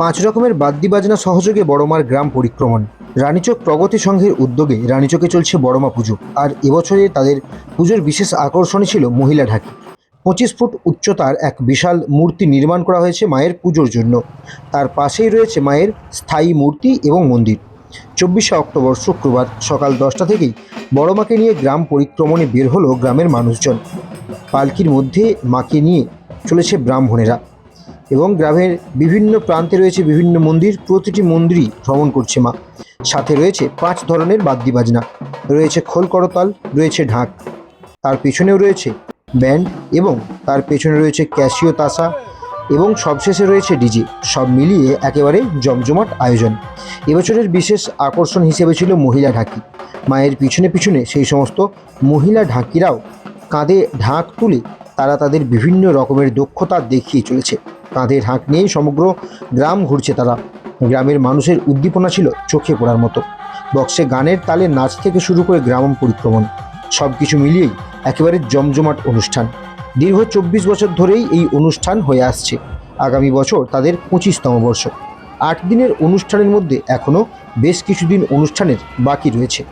পাঁচ রকমের বাদ্যি বাজনা সহযোগে বড়মার গ্রাম পরিক্রমণ। রানীচক প্রগতি সংঘের উদ্যোগে রানীচকে চলছে বড়মা পুজো, আর এবছরে তাদের পুজোর বিশেষ আকর্ষণ ছিল মহিলা ঢাকি। পঁচিশ ফুট উচ্চতার এক বিশাল মূর্তি নির্মাণ করা হয়েছে মায়ের পুজোর জন্য। তার পাশেই রয়েছে মায়ের স্থায়ী মূর্তি এবং মন্দির। চব্বিশে অক্টোবর শুক্রবার সকাল দশটা থেকেই বড়মাকে নিয়ে গ্রাম পরিক্রমণে বের হলো গ্রামের মানুষজন। পালকির মধ্যে মাকে নিয়ে চলেছে ব্রাহ্মণেরা। এবং গ্রামের বিভিন্ন প্রান্তে রয়েছে বিভিন্ন মন্দির, প্রতিটি মন্দিরই ভ্রমণ করছে মা। সাথে রয়েছে পাঁচ ধরনের বাদ্যি বাজনা রয়েছে খোল করতাল, রয়েছে ঢাক। তার পেছনেও রয়েছে ব্যান্ড এবং তার পেছনে রয়েছে ক্যাশিও তাসা এবং সবশেষে রয়েছে ডিজে। সব মিলিয়ে একেবারে জমজমাট আয়োজন। এবছরের বিশেষ আকর্ষণ হিসেবে ছিল মহিলা ঢাকি। মায়ের পিছনে পিছনে সেই সমস্ত মহিলা ঢাকিরাও কাঁধে ঢাক তুলে তারা তাদের বিভিন্ন রকমের দক্ষতা দেখিয়ে চলেছে। কাঁধে ঢাক নিয়েই সমগ্র গ্রাম ঘুরছে তারা। গ্রামের মানুষের উদ্দীপনা ছিল চোখে পড়ার মতো। বক্সে গানের তালে নাচ থেকে শুরু করে গ্রাম পরিক্রমণ সব কিছু মিলিয়েই একেবারে জমজমাট অনুষ্ঠান। দীর্ঘ চব্বিশ বছর ধরেই এই অনুষ্ঠান হয়ে আসছে। আগামী বছর তাদের পঁচিশতম বর্ষ। আট দিনের অনুষ্ঠানের মধ্যে এখনও বেশ কিছুদিন অনুষ্ঠানের বাকি রয়েছে।